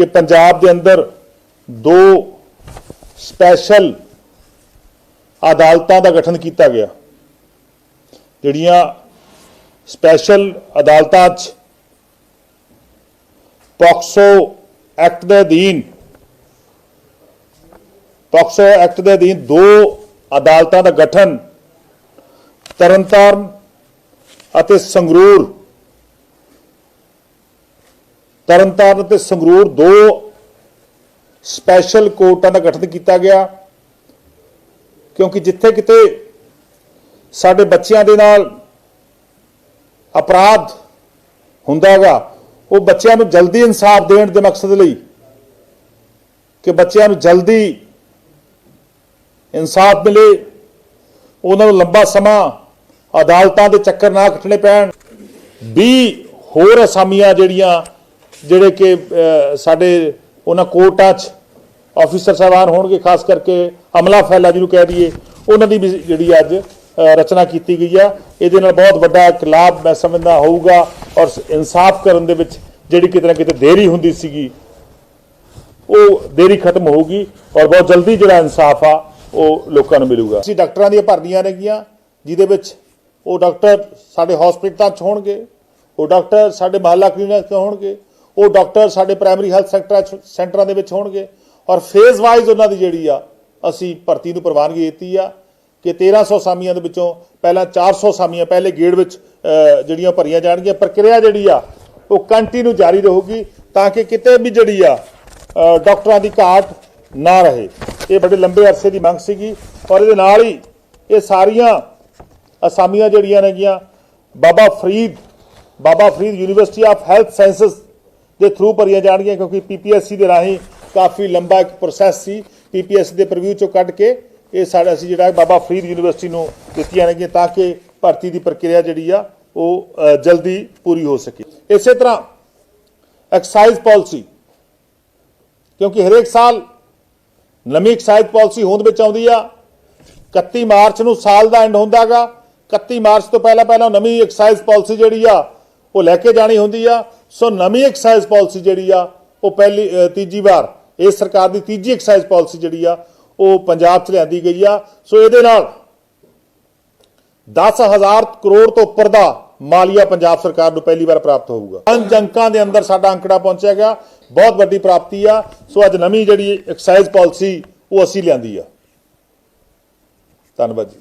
ਕਿ ਪੰਜਾਬ ਦੇ ਅੰਦਰ ਦੋ ਸਪੈਸ਼ਲ ਅਦਾਲਤਾਂ ਦਾ ਗਠਨ ਕੀਤਾ ਗਿਆ। ਜਿਹੜੀਆਂ ਸਪੈਸ਼ਲ ਅਦਾਲਤਾਂ 'ਚ ਪੋਕਸੋ ਐਕਟ ਦੇ ਅਧੀਨ, ਪੋਕਸੋ ਐਕਟ ਦੇ ਅਧੀਨ ਦੋ ਅਦਾਲਤਾਂ ਦਾ ਗਠਨ ਤਰਨਤਾਰਨ ਅਤੇ ਸੰਗਰੂਰ ਤਰਨਤਾਰਨ ਅਤੇ ਸੰਗਰੂਰ ਦੋ ਸਪੈਸ਼ਲ ਕੋਰਟਾਂ ਦਾ ਗਠਨ ਕੀਤਾ ਗਿਆ। ਕਿਉਂਕਿ ਜਿੱਥੇ ਕਿਤੇ ਸਾਡੇ ਬੱਚਿਆਂ ਦੇ ਨਾਲ ਅਪਰਾਧ ਹੁੰਦਾ ਹੈਗਾ, ਉਹ ਬੱਚਿਆਂ ਨੂੰ ਜਲਦੀ ਇਨਸਾਫ ਦੇਣ ਦੇ ਮਕਸਦ ਲਈ ਕਿ ਬੱਚਿਆਂ ਨੂੰ ਜਲਦੀ ਇਨਸਾਫ ਮਿਲੇ, ਉਹਨਾਂ ਨੂੰ ਲੰਬਾ ਸਮਾਂ ਅਦਾਲਤਾਂ ਦੇ ਚੱਕਰ ਨਾ ਕੱਟਣੇ ਪੈਣ। 20 ਹੋਰ ਅਸਾਮੀਆਂ ਜਿਹੜੀਆਂ ਜਿਹੜੇ ਕਿ ਸਾਡੇ ਉਹਨਾਂ ਕੋਰਟਾਂ 'ਚ ਆਫੀਸਰ ਸਾਹਿਬਾਨ ਹੋਣਗੇ, ਖਾਸ ਕਰਕੇ ਅਮਲਾ ਫੈਲਾ ਜਿਹਨੂੰ ਕਹਿ ਦਈਏ, ਉਹਨਾਂ ਦੀ ਵੀ ਜਿਹੜੀ ਅੱਜ ਰਚਨਾ ਕੀਤੀ ਗਈ ਆ। ਇਹਦੇ ਨਾਲ ਬਹੁਤ ਵੱਡਾ ਇੱਕ ਲਾਭ ਮੈਂ ਸਮਝਦਾ ਹੋਊਗਾ ਔਰ ਇਨਸਾਫ ਕਰਨ ਦੇ ਵਿੱਚ ਜਿਹੜੀ ਕਿਤੇ ਨਾ ਕਿਤੇ ਦੇਰੀ ਹੁੰਦੀ ਸੀਗੀ, ਉਹ ਦੇਰੀ ਖਤਮ ਹੋਊਗੀ ਔਰ ਬਹੁਤ ਜਲਦੀ ਜਿਹੜਾ ਇਨਸਾਫ ਆ, ਉਹ ਲੋਕਾਂ ਨੂੰ ਮਿਲੂਗਾ। ਅਸੀਂ ਡਾਕਟਰਾਂ ਦੀਆਂ ਭਰਤੀਆਂ ਨੇਗੀਆਂ ਜਿਹਦੇ ਵਿੱਚ ਉਹ ਡਾਕਟਰ ਸਾਡੇ ਹਸਪੀਟਲਾਂ 'ਚ ਹੋਣਗੇ, ਉਹ ਡਾਕਟਰ ਸਾਡੇ ਮਹੱਲਾ ਕਲੀਨਿਕ 'ਚ ਹੋਣਗੇ ਉਹ ਡਾਕਟਰ ਸਾਡੇ ਪ੍ਰਾਇਮਰੀ ਹੈਲਥ ਸੈਂਟਰਾਂ 'ਚ ਸੈਂਟਰਾਂ ਦੇ ਵਿੱਚ ਹੋਣਗੇ। ਔਰ ਫੇਜ਼ ਵਾਈਜ਼ ਉਹਨਾਂ ਦੀ ਜਿਹੜੀ ਆ ਅਸੀਂ ਭਰਤੀ ਨੂੰ ਪ੍ਰਵਾਨਗੀ ਦਿੱਤੀ ਆ ਕਿ 1300 ਸਾਮੀਆਂ ਦੇ ਵਿੱਚੋਂ ਪਹਿਲਾਂ 400 ਸਾਮੀਆਂ ਪਹਿਲੇ ਗੇੜ ਵਿੱਚ ਜਿਹੜੀਆਂ ਭਰੀਆਂ ਜਾਣਗੀਆਂ। ਪ੍ਰਕਿਰਿਆ ਜਿਹੜੀ ਆ ਉਹ ਕੰਟੀਨਿਊ ਜਾਰੀ ਰਹੂਗੀ ਤਾਂ ਕਿ ਕਿਤੇ ਵੀ ਜਿਹੜੀ ਆ ਅਹ, ਡਾਕਟਰਾਂ ਦੀ ਘਾਟ ਨਾ ਰਹੇ। ਇਹ ਬੜੇ ਲੰਬੇ ਅਰਸੇ ਦੀ ਮੰਗ ਸੀਗੀ ਔਰ ਇਹਦੇ ਨਾਲ ਹੀ ਇਹ ਸਾਰੀਆਂ ਅਸਾਮੀਆਂ ਜਿਹੜੀਆਂ ਨੇਗੀਆਂ Baba Farid Baba Farid university of health sciences ਦੇ ਥਰੂ ਭਰੀਆਂ ਜਾਣਗੀਆਂ ਕਿਉਂਕਿ ਪੀਪੀਐਸਸੀ ਦੇ ਰਾਹੀਂ ਕਾਫੀ ਲੰਬਾ ਇੱਕ ਪ੍ਰੋਸੈਸ ਸੀ। ਪੀਪੀਐਸਸੀ ਦੇ ਪ੍ਰੀਵਿਊ ਚੋਂ ਕੱਢ ਕੇ ਇਹ ਸਾਡਾ ਅਸੀਂ ਜਿਹੜਾ ਬਾਬਾ ਫਰੀਦ ਯੂਨੀਵਰਸਿਟੀ ਨੂੰ ਦਿੱਤੀਆਂ ਨੇਗੀਆਂ ਤਾਂ ਕਿ ਭਰਤੀ ਦੀ ਪ੍ਰਕਿਰਿਆ ਜਿਹੜੀ ਆ, ਉਹ ਜਲਦੀ ਪੂਰੀ ਹੋ ਸਕੇ। ਇਸੇ ਤਰ੍ਹਾਂ ਐਕਸਾਈਜ਼ ਪਾਲਿਸੀ ਕਿਉਂਕਿ ਹਰੇਕ ਸਾਲ ਨਵੀਂ ਐਕਸਾਈਜ਼ ਪਾਲਿਸੀ ਹੋਂਦ ਵਿੱਚ ਆਉਂਦੀ ਆ। 31 ਮਾਰਚ ਨੂੰ ਸਾਲ ਦਾ ਐਂਡ ਹੁੰਦਾਗਾ। 31 ਮਾਰਚ ਤੋਂ ਪਹਿਲਾਂ ਪਹਿਲਾਂ ਨਵੀਂ ਐਕਸਾਈਜ਼ ਪਾਲਿਸੀ ਜਿਹੜੀ ਆ ਉਹ ਲੈ ਕੇ ਜਾਣੀ ਹੁੰਦੀ ਆ। ਸੋ ਨਵੀਂ ਐਕਸਾਈਜ਼ ਪਾਲਿਸੀ ਜਿਹੜੀ ਆ, ਉਹ ਪਹਿਲੀ ਤੀਜੀ ਵਾਰ ਇਸ ਸਰਕਾਰ ਦੀ ਤੀਜੀ ਐਕਸਾਈਜ਼ ਪਾਲਿਸੀ ਜਿਹੜੀ ਆ, ਉਹ ਪੰਜਾਬ 'ਚ ਲਿਆਂਦੀ ਗਈ ਆ। ਸੋ ਇਹਦੇ ਨਾਲ 10000 ਕਰੋੜ ਤੋਂ ਉੱਪਰ ਦਾ ਮਾਲੀਆ ਪੰਜਾਬ ਸਰਕਾਰ ਨੂੰ ਪਹਿਲੀ ਵਾਰ ਪ੍ਰਾਪਤ ਹੋਊਗਾ। ਪੰਜ ਅੰਕਾਂ ਦੇ ਅੰਦਰ ਸਾਡਾ ਅੰਕੜਾ ਪਹੁੰਚਿਆ ਗਿਆ। ਬਹੁਤ ਵੱਡੀ ਪ੍ਰਾਪਤੀ ਆ। ਸੋ ਅੱਜ ਨਵੀਂ ਜਿਹੜੀ ਐਕਸਾਈਜ਼ ਪਾਲਿਸੀ ਉਹ ਅਸੀਂ ਲਿਆਂਦੀ ਆ। ਧੰਨਵਾਦ ਜੀ।